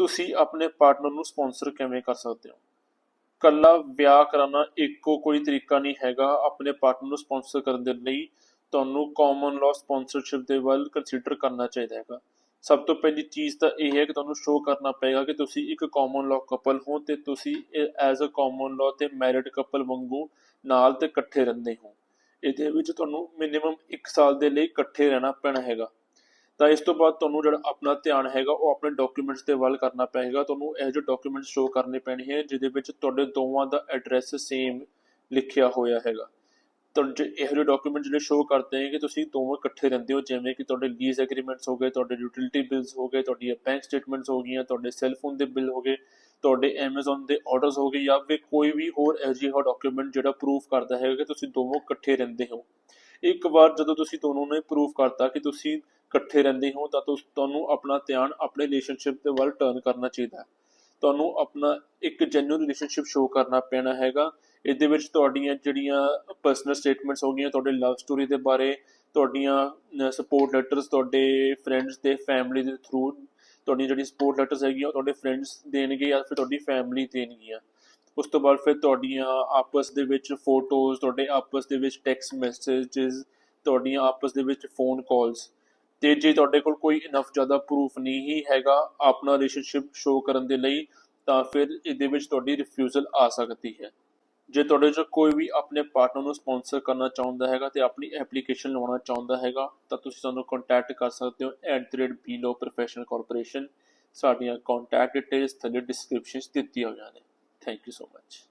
ਤੁਸੀਂ ਆਪਣੇ ਪਾਰਟਨਰ ਨੂੰ ਸਪਾਂਸਰ ਕਿਵੇਂ ਕਰ ਸਕਦੇ ਹੋ? ਕੱਲਾ ਵਿਆਹ ਕਰਾਉਣਾ ਇੱਕੋ ਕੋਈ ਤਰੀਕਾ ਨਹੀਂ ਹੈਗਾ। ਆਪਣੇ ਪਾਰਟਨਰ ਨੂੰ ਸਪਾਂਸਰ ਕਰਨ ਦੇ ਲਈ ਤੁਹਾਨੂੰ ਕਾਮਨ ਲਾਅ ਸਪਾਂਸਰਸ਼ਿਪ ਦੇ ਵੱਲ ਕੰਸੀਡਰ ਕਰਨਾ ਚਾਹੀਦਾ ਹੈਗਾ। ਸਭ ਤੋਂ ਪਹਿਲੀ ਚੀਜ਼ ਤਾਂ ਇਹ ਹੈ ਕਿ ਤੁਹਾਨੂੰ ਸ਼ੋਅ ਕਰਨਾ ਪਏਗਾ ਕਿ ਤੁਸੀਂ ਇੱਕ ਕਾਮਨ ਲਾਅ ਕਪਲ ਹੋ ਤੇ ਤੁਸੀਂ ਐਜ਼ ਅ ਕਾਮਨ ਲਾਅ ਤੇ ਮੈਰਿਡ ਕਪਲ ਵਾਂਗੂ ਨਾਲ ਤੇ ਇਕੱਠੇ ਰਹਿੰਦੇ ਹੋ। ਇਹਦੇ ਵਿੱਚ ਤੁਹਾਨੂੰ ਮਿਨੀਮਮ 1 ਸਾਲ ਦੇ ਲਈ ਇਕੱਠੇ ਰਹਿਣਾ ਪੈਣਾ ਹੈਗਾ। ਤਾਂ ਇਸ ਤੋਂ ਬਾਅਦ ਤੁਹਾਨੂੰ ਜਿਹੜਾ ਆਪਣਾ ਧਿਆਨ ਹੈਗਾ, ਉਹ ਆਪਣੇ ਡਾਕੂਮੈਂਟਸ ਦੇ ਵੱਲ ਕਰਨਾ ਪਏਗਾ। ਤੁਹਾਨੂੰ ਇਹ ਜਿਹੇ ਡਾਕੂਮੈਂਟ ਸ਼ੋਅ ਕਰਨੇ ਪੈਣੇ ਹੈ, ਜਿਹਦੇ ਵਿੱਚ ਤੁਹਾਡੇ ਦੋਵਾਂ ਦਾ ਐਡਰੈਸ ਸੇਮ ਲਿਖਿਆ ਹੋਇਆ ਹੈਗਾ। ਤੁਹਾਨੂੰ ਜੇ ਇਹੋ ਜਿਹੇ ਡਾਕੂਮੈਂਟ ਜਿਹੜੇ ਸ਼ੋਅ ਕਰਦੇ ਹੈ ਕਿ ਤੁਸੀਂ ਦੋਵੇਂ ਇਕੱਠੇ ਰਹਿੰਦੇ ਹੋ, ਜਿਵੇਂ ਕਿ ਤੁਹਾਡੇ ਲੀਜ਼ ਐਗਰੀਮੈਂਟਸ ਹੋ ਗਏ, ਤੁਹਾਡੇ ਯੂਟਿਲਿਟੀ ਬਿਲਸ ਹੋ ਗਏ, ਤੁਹਾਡੀਆਂ ਬੈਂਕ ਸਟੇਟਮੈਂਟਸ ਹੋ ਗਈਆਂ, ਤੁਹਾਡੇ ਸੈੱਲ ਫੋਨ ਦੇ ਬਿੱਲ ਹੋ ਗਏ, ਤੁਹਾਡੇ Amazon ਦੇ ਆਰਡਰਸ ਹੋ ਗਏ, ਜਾਂ ਫਿਰ ਕੋਈ ਵੀ ਹੋਰ ਇਹੋ ਜਿਹਾ ਡਾਕੂਮੈਂਟ ਜਿਹੜਾ ਪ੍ਰੂਫ ਕਰਦਾ ਹੈ ਕਿ ਤੁਸੀਂ ਦੋਵੇਂ ਇਕੱਠੇ ਰਹਿੰਦੇ ਹੋ। ਇੱਕ ਵਾਰ ਜਦੋਂ ਤੁਸੀਂ ਦੋਨੋਂ ਨੇ ਪ੍ਰੂਫ ਕਰਤਾ ਕਿ ਤੁਸੀਂ ਇਕੱਠੇ ਰਹਿੰਦੇ ਹੋ, ਤਾਂ ਤੁਹਾਨੂੰ ਆਪਣਾ ਧਿਆਨ ਆਪਣੇ ਰਿਲੇਸ਼ਨਸ਼ਿਪ ਦੇ ਵੱਲ ਟਰਨ ਕਰਨਾ ਚਾਹੀਦਾ ਹੈ। ਤੁਹਾਨੂੰ ਆਪਣਾ ਇੱਕ ਜੈਨੂਇਨ ਰਿਲੇਸ਼ਨਸ਼ਿਪ ਸ਼ੋਅ ਕਰਨਾ ਪੈਣਾ ਹੈਗਾ। ਇਹਦੇ ਵਿੱਚ ਤੁਹਾਡੀਆਂ ਜਿਹੜੀਆਂ ਪਰਸਨਲ ਸਟੇਟਮੈਂਟਸ ਹੋ ਗਈਆਂ, ਤੁਹਾਡੇ ਲਵ ਸਟੋਰੀ ਦੇ ਬਾਰੇ, ਤੁਹਾਡੀਆਂ ਸਪੋਰਟ ਲੈਟਰਸ ਤੁਹਾਡੇ ਫਰੈਂਡਸ ਦੇ ਫੈਮਿਲੀ ਦੇ ਥਰੂ ਤੁਹਾਡੀਆਂ ਜਿਹੜੀਆਂ ਸਪੋਰਟ ਲੈਟਰਸ ਹੈਗੀਆਂ, ਉਹ ਤੁਹਾਡੇ ਫਰੈਂਡਸ ਦੇਣਗੇ ਜਾਂ ਫਿਰ ਤੁਹਾਡੀ ਫੈਮਿਲੀ ਦੇਣਗੀਆਂ। ਉਸ ਤੋਂ ਬਾਅਦ ਫਿਰ ਤੁਹਾਡੀਆਂ ਆਪਸ ਦੇ ਵਿੱਚ ਫੋਟੋਜ਼ ਤੁਹਾਡੇ ਆਪਸ ਦੇ ਵਿੱਚ ਟੈਕਸਟ ਮੈਸੇजेस ਤੁਹਾਡੀਆਂ ਆਪਸ ਦੇ ਵਿੱਚ ਫੋਨ ਕਾਲਸ ਤੇ ਜੇ ਤੁਹਾਡੇ ਕੋਲ ਕੋਈ ਇਨਫ ਜ਼ਿਆਦਾ ਪ੍ਰੂਫ ਨਹੀਂ ਹੀ ਹੈਗਾ ਆਪਣਾ ਰਿਲੇਸ਼ਨਸ਼ਿਪ ਸ਼ੋਅ ਕਰਨ ਦੇ ਲਈ, ਤਾਂ ਫਿਰ ਇਹਦੇ ਵਿੱਚ ਤੁਹਾਡੀ ਰਿਫਿਊਜ਼ਲ ਆ ਸਕਦੀ ਹੈ। ਜੇ ਤੁਹਾਡੇ ਚੋਂ ਕੋਈ ਵੀ ਆਪਣੇ ਪਾਰਟਨਰ ਨੂੰ ਸਪਾਂਸਰ ਕਰਨਾ ਚਾਹੁੰਦਾ ਹੈਗਾ ਤੇ ਆਪਣੀ ਐਪਲੀਕੇਸ਼ਨ ਲਾਉਣਾ ਚਾਹੁੰਦਾ ਹੈਗਾ, ਤਾਂ ਤੁਸੀਂ ਸਾਨੂੰ ਕੰਟੈਕਟ ਕਰ ਸਕਦੇ ਹੋ @blo professional corporation ਸਾਡੀਆਂ ਕੰਟੈਕਟ ਡਿਟੇਲਸ ਥੱਲੇ ਡਿਸਕ੍ਰਿਪਸ਼ਨ ਦਿੱਤੀਆਂ ਹੋਈਆਂ ਨੇ। Thank you so much.